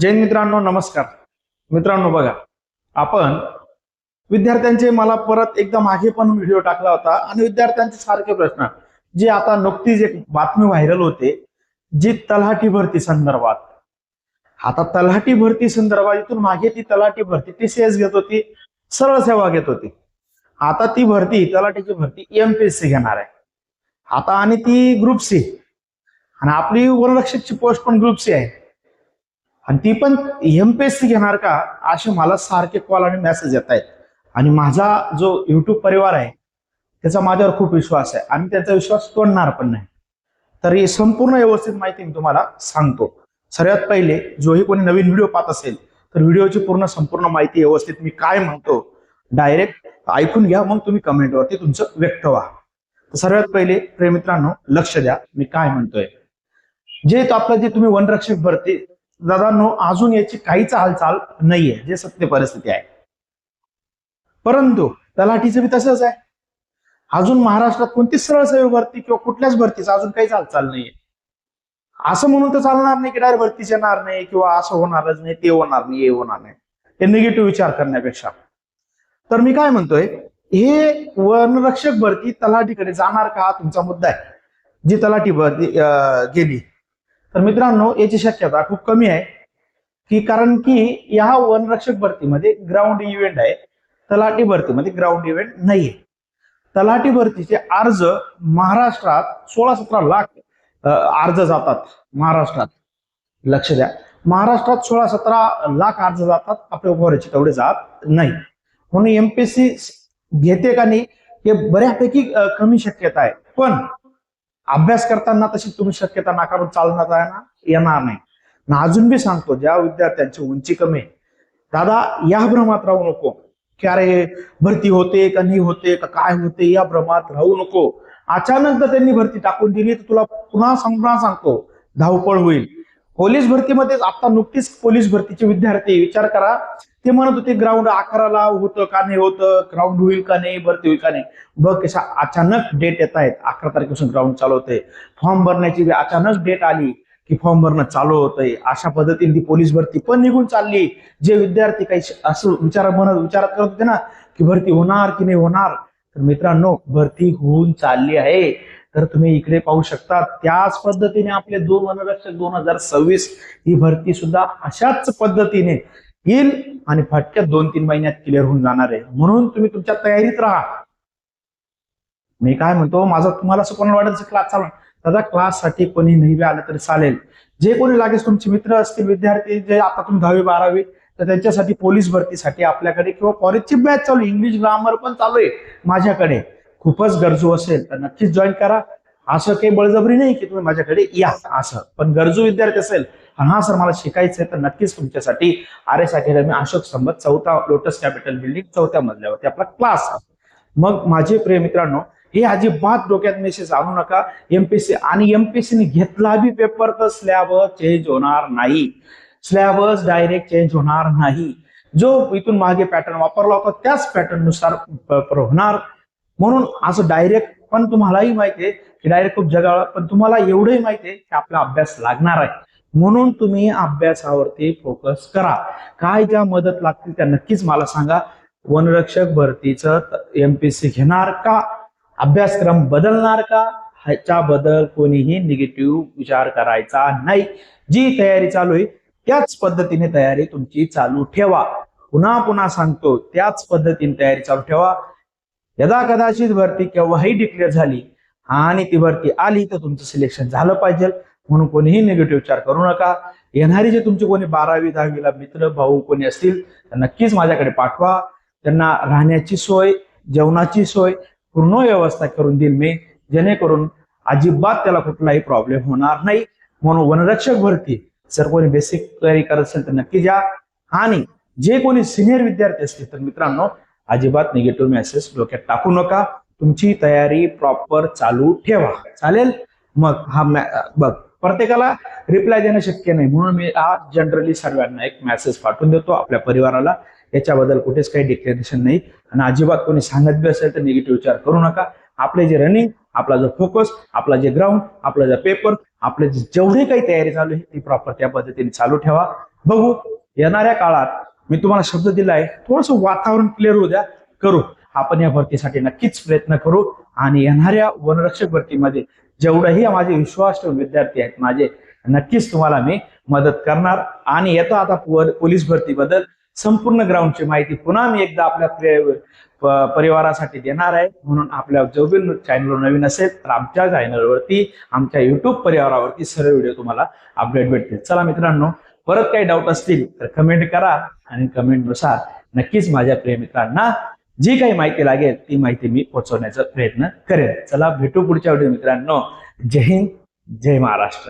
जैन मित्रांनो नमस्कार. मित्रांनो बघा आपण विद्यार्थ्यांचे मला परत एकदा मागे पण व्हिडिओ टाकला होता आणि विद्यार्थ्यांचे सारखे प्रश्न. जे आता नुकतीच एक बातमी व्हायरल होते जी तलाठी भरती संदर्भात. आता तलाठी भरती संदर्भात इथून मागे ती तलाठी भरती टी सी एस घेत होती सरळ सेवा घेत होती. आता ती भरती तलाठीची भरती एमपीएससी घेणार आहे. आता आणि ती ग्रुप सी आणि आपली वनरक्षकची पोस्ट पण ग्रुप सी आहे. आणि ती पण एमपीएससी घेणार का असे मला सारखे कॉल आणि मेसेज येत आहेत. आणि माझा जो युट्यूब परिवार आहे त्याचा माझ्यावर खूप विश्वास आहे. आणि त्याचा विश्वास तोडणार पण नाही. तर ही संपूर्ण व्यवस्थित माहिती मी तुम्हाला सांगतो. सर्वात पहिले जोही कोणी नवीन व्हिडिओ पाहत असेल तर व्हिडिओची पूर्ण संपूर्ण माहिती व्यवस्थित मी काय म्हणतो डायरेक्ट ऐकून घ्या मग तुम्ही कमेंटवरती तुमचं व्यक्त व्हा. तर सर्वात पहिले प्रेमित्रांनो लक्ष द्या मी काय म्हणतोय. जे आपलं जे तुम्ही वनरक्षक भरती दादांनो अजून याची काहीच हालचाल नाहीये जे सत्य परिस्थिती आहे. परंतु तलाठीचं बी तसंच आहे. अजून महाराष्ट्रात कोणतीच सरळ सेवा भरती किंवा कुठल्याच भरतीचं अजून काहीच हालचाल नाहीये. असं म्हणून तर चालणार नाही की डायरेक्ट भरतीच येणार नाही किंवा असं होणारच नाही ते होणार नाही हे होणार नाही. हे निगेटिव्ह विचार करण्यापेक्षा. तर मी काय म्हणतोय हे वनरक्षक भरती तलाठीकडे जाणार का हा तुमचा मुद्दा आहे. जी तलाठी भरती अं, गेली. तर मित्रांनो याची शक्यता खूप कमी आहे. की कारण की या वनरक्षक भरतीमध्ये ग्राउंड इव्हेंट आहे. तलाठी भरतीमध्ये ग्राउंड इव्हेंट नाहीये. तलाठी भरतीचे अर्ज महाराष्ट्रात सोळा सतरा लाख अर्ज जातात महाराष्ट्रात. लक्ष द्या. महाराष्ट्रात सोळा सतरा लाख अर्ज जातात आपल्या उपवाराचे तेवढे जात नाही. म्हणून एमपीएससी घेते का नाही हे बऱ्यापैकी कमी शक्यता आहे. पण अभ्यास करताना तशी तुम्ही शक्यता नाकारून चालणार ना? येणार नाही. ना अजून बी सांगतो ज्या विद्यार्थ्यांची उंची कमी आहे दादा या भ्रमात राहू नको. की अरे भरती होते का नाही होते का काय होते या भ्रमात राहू नको. अचानक जर त्यांनी भरती टाकून दिली तर तुला पुन्हा पुन्हा सांगतो धावपळ होईल. पोलीस भरतीमध्ये आता नुकतीच पोलीस भरतीचे विद्यार्थी विचार करा. ते म्हणत होते ग्राउंड अकराला होतं का नाही होतं? ग्राउंड होईल का नाही? भरती होईल का नाही? बघ कशा अचानक डेट येत आहेत. अकरा तारखेपासून ग्राउंड चालू होते फॉर्म भरण्याची अचानक डेट आली की फॉर्म भरणं चालू होतंय. अशा पद्धतीने ती पोलीस भरती पण निघून चालली. जे विद्यार्थी काही असं विचार म्हणत विचारात करत होते ना की भरती होणार की नाही होणार? तर मित्रांनो भरती होऊन चालली आहे. तर तुम्ही इकडे पाहू शकता त्याच पद्धतीने आपले दोन वनरक्षक दोन हजार सव्वीस ही भरती सुद्धा अशाच पद्धतीने येईल आणि फटक्यात दोन तीन महिन्यात क्लिअर होऊन जाणार आहे. म्हणून तुम्ही तुमच्या तयारीत राहा. मी काय म्हणतो माझा तुम्हाला असं कोणाला वाटत क्लास चालू दादा क्लाससाठी कोणी नाही आलं तरी चालेल. जे कोणी लागेल तुमचे मित्र असतील विद्यार्थी जे आता तुम्ही दहावी बारावी तर त्यांच्यासाठी पोलीस भरतीसाठी आपल्याकडे किंवा कॉलेजची बॅच चालू इंग्लिश ग्रामर पण चालू आहे माझ्याकडे. खूपच गरजू असेल तर नक्कीच जॉईन करा. असं काही बळजबरी नाही की तुम्ही माझ्याकडे या असं. पण गरजू विद्यार्थी असेल हा सर मला शिकायचंय तर नक्कीच तुमच्यासाठी आर एस अकॅडमी अशोक स्तंभ चौथा लोटस कॅपिटल बिल्डिंग चौथ्या मजल्यावरती आपला क्लास. मग माझे प्रिय मित्रांनो हे अजिबात डोक्यात मेसेज आणू नका. एमपीसी आणि एमपीसीने घेतला बी पेपर तर स्लॅब चेंज होणार नाही. स्लॅबच डायरेक्ट चेंज होणार नाही. जो इथून मागे पॅटर्न वापरला होता त्याच पॅटर्ननुसार होणार. म्हणून असं डायरेक्ट पण तुम्हालाही माहिती आहे की डायरेक्ट खूप जगाळ पण तुम्हाला एवढंही माहिती आहे की आपला अभ्यास लागणार आहे. म्हणून तुम्ही अभ्यासावरती फोकस करा. काय ज्या मदत लागतील त्या नक्कीच मला सांगा. वनरक्षक भरतीचं एमपीसी घेणार का? अभ्यासक्रम बदलणार का? ह्याच्याबद्दल कोणीही निगेटिव्ह विचार करायचा नाही. जी तयारी चालू आहे त्याच पद्धतीने तयारी तुमची चालू ठेवा. पुन्हा पुन्हा सांगतो त्याच पद्धतीने तयारी चालू ठेवा. यदा कदाचित भरती केव्हाही डिक्लेअर झाली आणि ती भरती आली तर तुमचं सिलेक्शन झालं पाहिजे. म्हणून कोणीही निगेटिव्ह विचार करू नका. येणारी जे तुमचे कोणी बारावी दहावीला मित्र भाऊ कोणी असतील तर नक्कीच माझ्याकडे पाठवा. त्यांना राहण्याची सोय जेवणाची सोय पूर्ण व्यवस्था करून देईल मी. जेणेकरून अजिबात त्याला कुठलाही प्रॉब्लेम होणार नाही. म्हणून वनरक्षक भरती जर कोणी बेसिक तयारी करत असेल तर नक्की जा. आणि जे कोणी सिनियर विद्यार्थी असतील तर मित्रांनो अजिबात निगेटिव्ह मेसेज डोक्यात टाकू नका. तुमची तयारी प्रॉपर चालू ठेवा. चालेल? मग हा बघ प्रत्येकाला रिप्लाय देणं शक्य नाही. म्हणून मी हा जनरली सर्वांना एक मेसेज पाठवून देतो आपल्या परिवाराला. याच्याबद्दल कुठेच काही डिक्लेरेशन नाही. आणि अजिबात कोणी सांगत बी असेल तर निगेटिव्ह विचार करू नका. आपले जे रनिंग आपला जो फोकस आपला जे ग्राउंड आपला जे पेपर आपले जेवढी काही तयारी चालू आहे ती प्रॉपर त्या पद्धतीने चालू ठेवा. बघू येणाऱ्या काळात मी तुम्हाला शब्द दिलाय थोडस वातावरण क्लिअर होऊ द्या. करू. आपण या भरतीसाठी नक्कीच प्रयत्न करू आणि येणाऱ्या वनरक्षक भरतीमध्ये जेवढेही माझे विश्वास विद्यार्थी आहेत माझे नक्कीच तुम्हाला मी मदत करणार. आणि येतो आता पोलीस भरतीबद्दल. संपूर्ण ग्राउंडची माहिती पुन्हा मी एकदा आपल्या परिवारासाठी देणार आहे. म्हणून आपल्या जो चॅनलवर नवीन असेल तर आमच्या चॅनलवरती आमच्या युट्यूब परिवारावरती सर्व व्हिडिओ तुम्हाला अपडेट भेटतील. चला मित्रांनो परत काही डाऊट असतील तर कमेंट करा आणि कमेंटनुसार नक्कीच माझ्या प्रिय मित्रांना जी काही माहिती लागेल ती माहिती मी पोहोचवण्याचा प्रयत्न करेन. चला भेटू पुढच्या व्हिडिओ मित्रांनो. जय हिंद जय महाराष्ट्र.